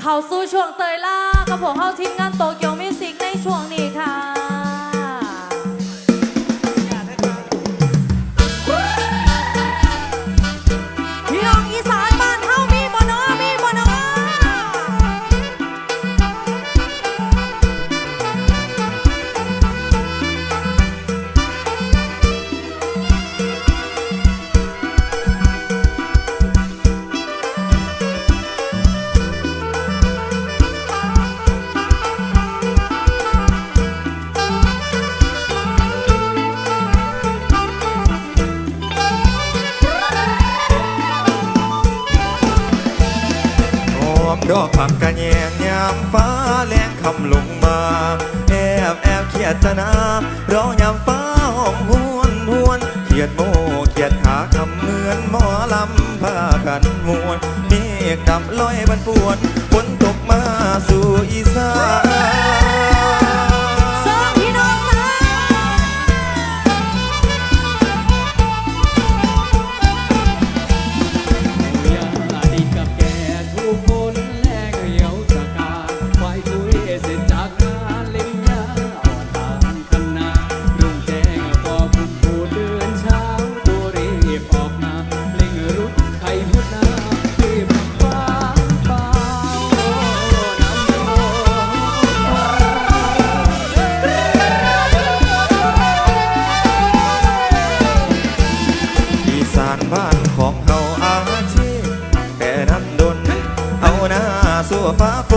เข้าสู่ช่วงเตยล่ากับผมเข้าทีมงานโตเกียวมิวสิกในช่วงนี้ค่ะ จนาร้องยามฟ้าห้องหวนหวนเขียดโมเขียดหาคำเหมือนหมอลำผ้ากันมวนเมฆดำลอยบันปวนฝนตกมาสู่อีสาน far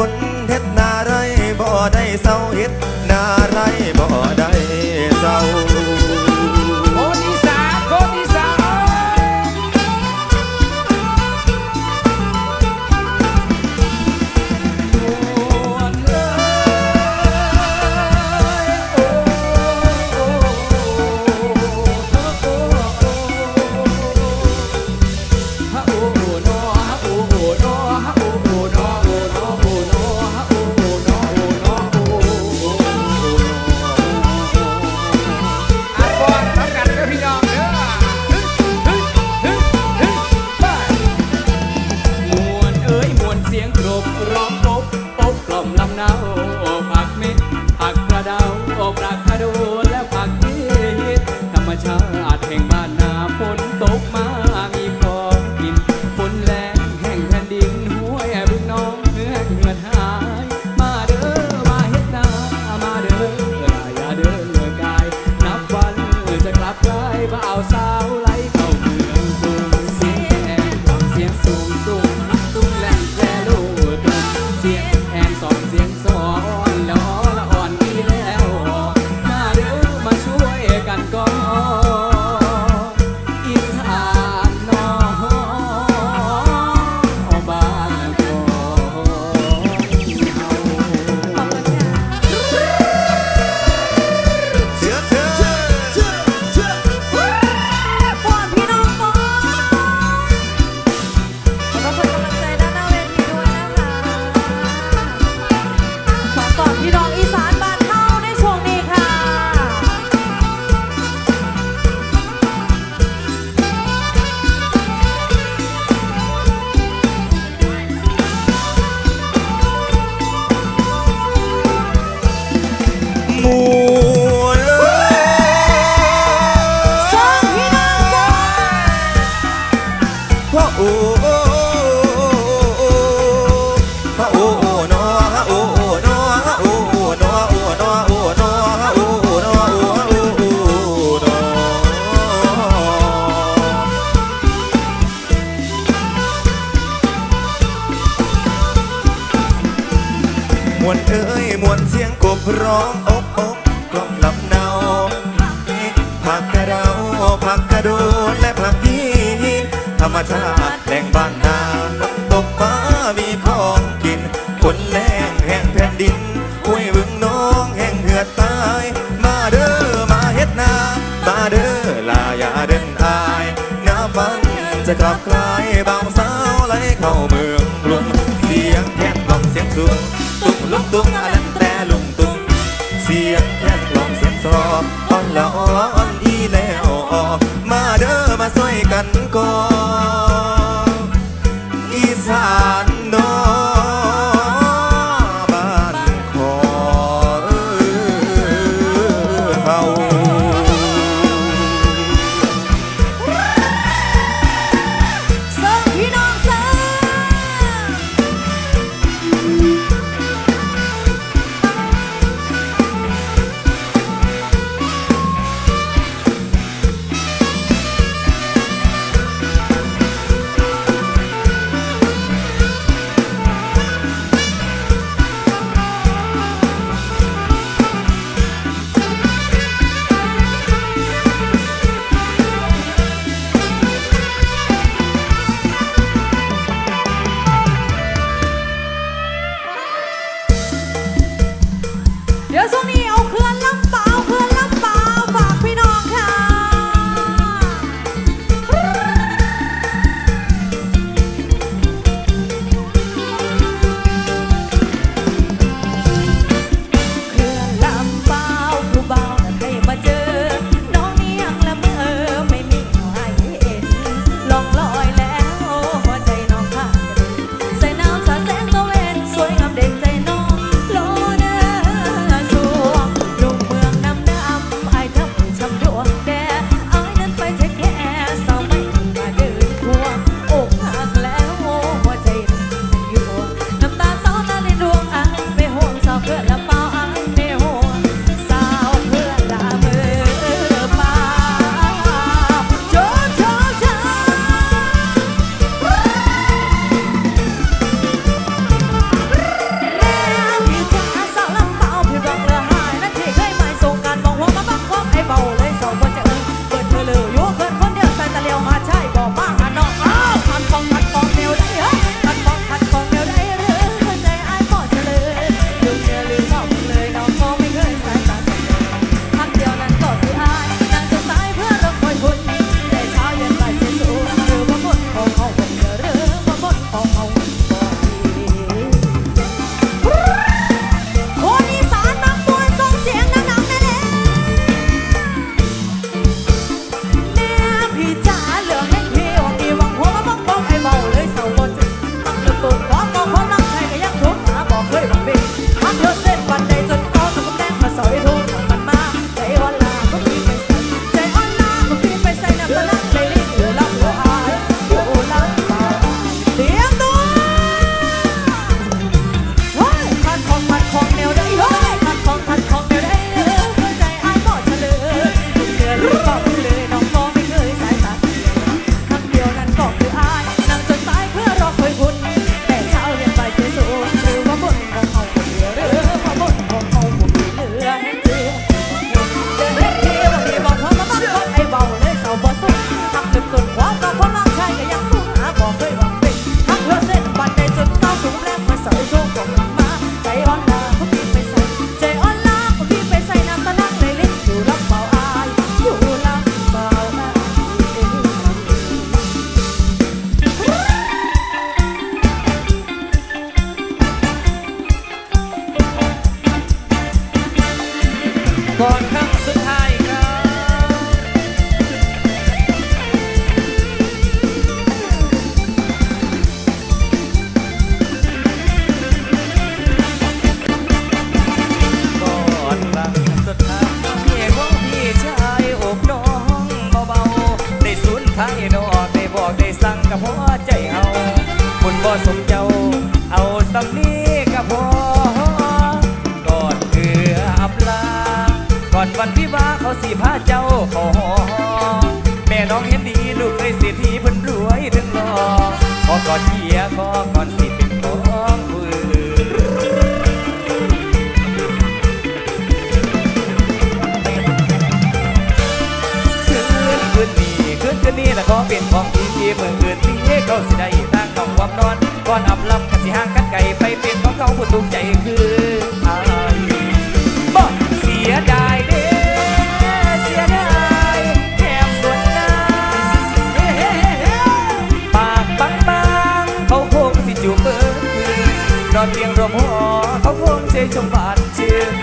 จะกลับกลายบางสาวไหลเข้าเมืองกรุงเสียงแค่กลองเสียงสูงตุ้งลุกตุ้งอันนั้นแต่ลุงตุ้งเสียงแค่กลองเสียงซออ่อนละอ่อนอีแล้วออมาเด้อมาช่วยกันก่อน บ่สมเจ้า เอาสำนีก็พอก่อนเกืออับลา ก่อนวันวิวาเขาสีพาเจ้าขอแม่น้องเห็นดีลูกเคยเสียทีเพิ่นรวยถึงรอขอก่อนเกียขอก่อนสิเป็นของผู้อื่นคืนคืนนี้คืนคืนนี้ละขอเป็นของพี่เมื่ออื่นพี่เขาสิได้ ของเขาผู้ถูกใจคืออายบ่เสียดายเด้เสียดายแถมสวนน้ำเฮ้เฮ้เฮ้ปากบางบางๆเขาคงสิจูบเบิดคืนอนเตียงรวมหอเขาคงเชยชมบานชื่น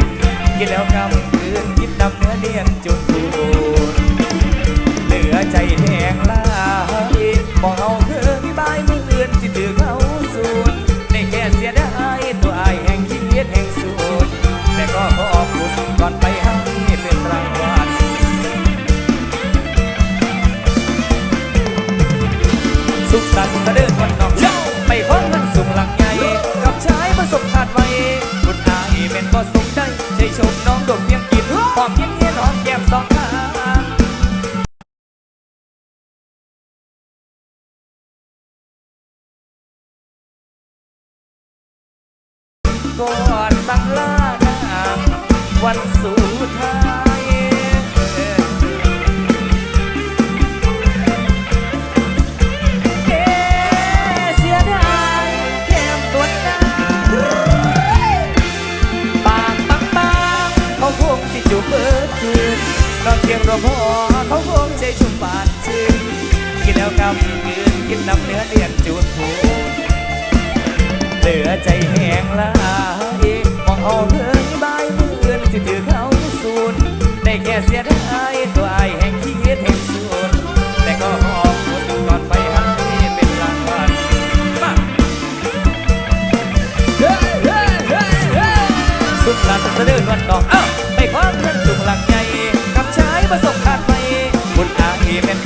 กินแล้วกำคืนกินน้ำเนื้อเนียนจน ชายประส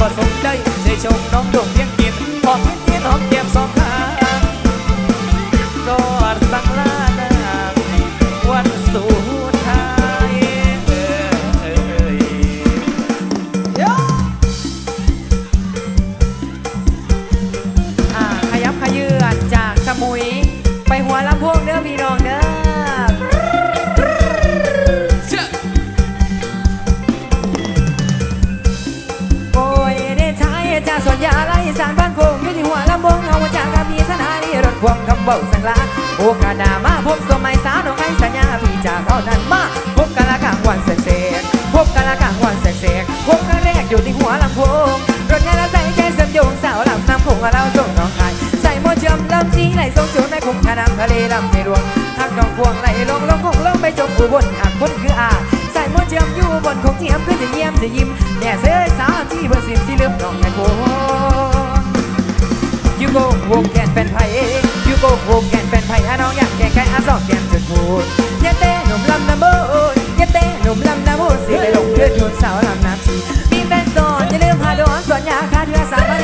อาอีเป็นปร ระดำทะเลลำในรวงหักดองพวงไหลลงลงคงลงไปจมอุบลหักคนคืออาใส่หมวเชื่อมอยู่บนคงเทียมคือจะเยี่ยมจะยิ้มแน่เสื้อสาวที่เบอร์สิบที่ลืมน้องแม่โคยูโกวงแกนเป็นไผ่ยูโกวงแกนเป็นไผ่อะน้องอยากแก่ไก่อะสองแกนจุดพูดยันเต้หนุ่มลำน้ำโบนยันเต้หนุ่มลำน้ำโบนสิไปลงเลือดทุนสาวลำน้ำชีมีแฟนโสดอย่าลืมหาดอนสวนยาค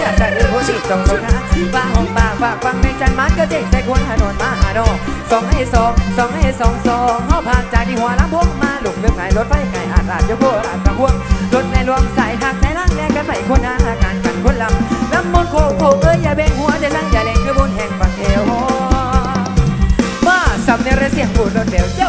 าเดือสามมาเดือใส่เออโคชิตรงสงนะบ้าห้องบ้าฝากฟังในจันมัดก็เจ๊งใส่ควรหาโนนมาหาดอกสองให้สองสองให้สองสองเขาผ่านจากที่หัวลำพวงมาหลุกเลือกไงรถไฟไก่อาดอาดยกโบราณกระพวงรถในรวมสายทางสายล่างแลกกันไปคนอาการกันคนลำลำมนโคโคเอ้ยอย่าเบ่งหัวจะลังอย่าเล่นคือบนแห่งฝั่งเอวมาสำเนียงเสียงพูดรถเร็วเจ้า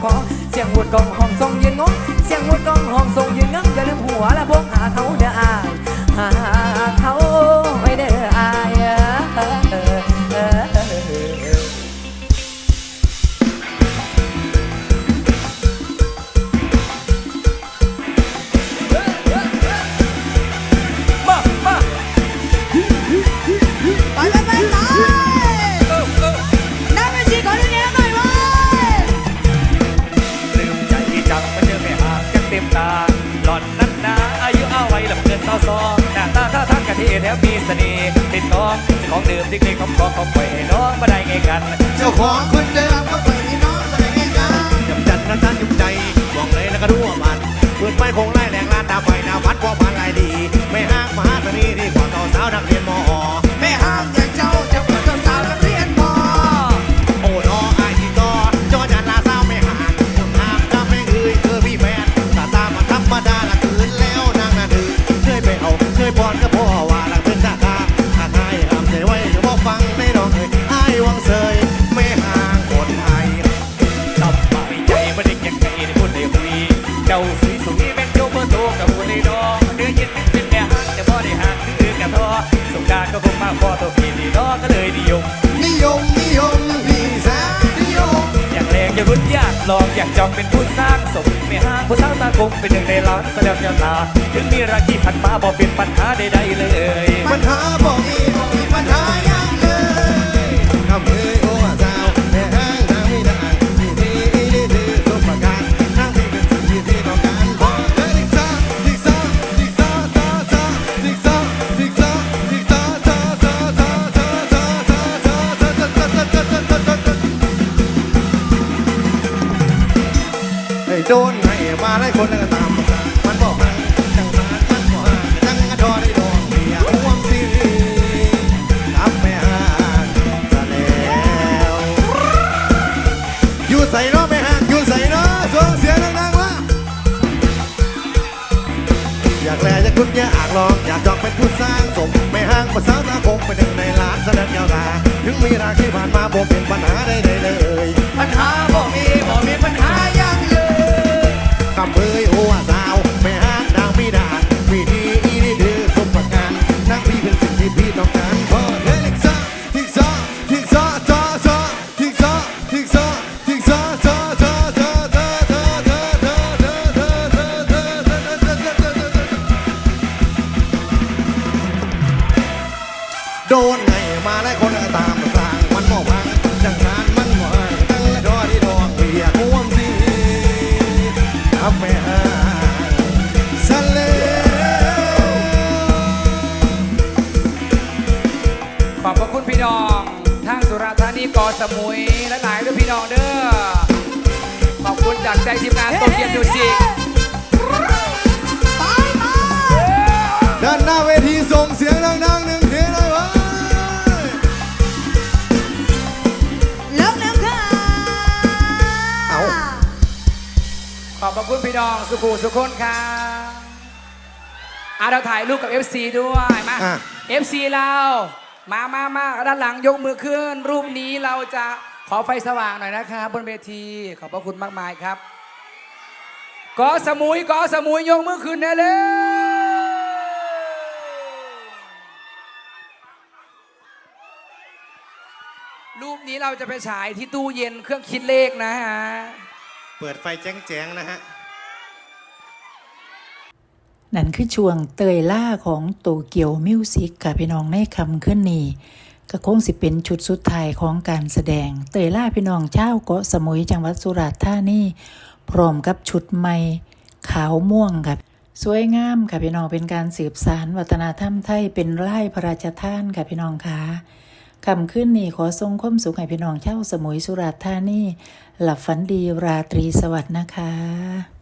ลุกด่างผู้คอเสียงหวดกองห้องทรง กัน เจ้าของคนาสวยสวยเป็นโจเบอร์โตกับคนในดองเดือเย็นเป็นแม่ฮักแต่บ่ได้หักคือกันทอสงการก็คงมาพอตัวพี่นี่น้องก็เลยนิยม นิยมนิยมพี่แสนนิยมอยากแรงอยากรุ่นอยากลองอยากจองเป็นผู้สร้างสมไม่ห้างผู้สร้างตาคงเป็นหนึ่งในล้านแสดงยาตาถึงมีราคีพันมาบอกเป็นปัญหาใดๆเลย ปัญหาบอกมีบอกมีปัญหายังเลยคำเอ้ย ภาษาตาคงเป็นหนึ่งในล้านแสดงยาวราถึงมีราที่ผ่านมาผมเป็นปัญหาใดๆเลย ขอบพระคุณพี่น้องสุภูสุคนค่ะอะเราถ่ายรูปกับ FC ด้วยมา อะ FC เรามามามาด้านหลังยกมือขึ้น รูปนี้เราจะขอไฟสว่างหน่อยนะครับบนเวทีขอบพระคุณมากมายครับกอสมุยกอสมุยยกมือขึ้นได้เลยรูปนี้เราจะไปฉายที่ตู้เย็นเครื่องคิดเลขนะฮะ เปิดไฟแจ้งๆนะฮะ นั่นคือช่วงเตยล่าของโตเกียวมิวสิกค่ะพี่น้องในคำขึ้นนี้ก็คงสิเป็นชุดสุดท้ายของการแสดง เตยล่าพี่น้องเจ้าเกาะสมุยจังหวัดสุราษฎร์ธานีพร้อมกับชุดใหม่ขาวม่วงค่ะสวยงามค่ะพี่น้องเป็นการสืบสารวัฒนธรรมไทยเป็นไร่พระราชทานค่ะพี่น้องค่ะ คำขึ้นนี้ขอทรงความสุขให้พี่น้องเช่าสมุยสุราษฎร์ธานี หลับฝันดีราตรีสวัสดิ์นะคะ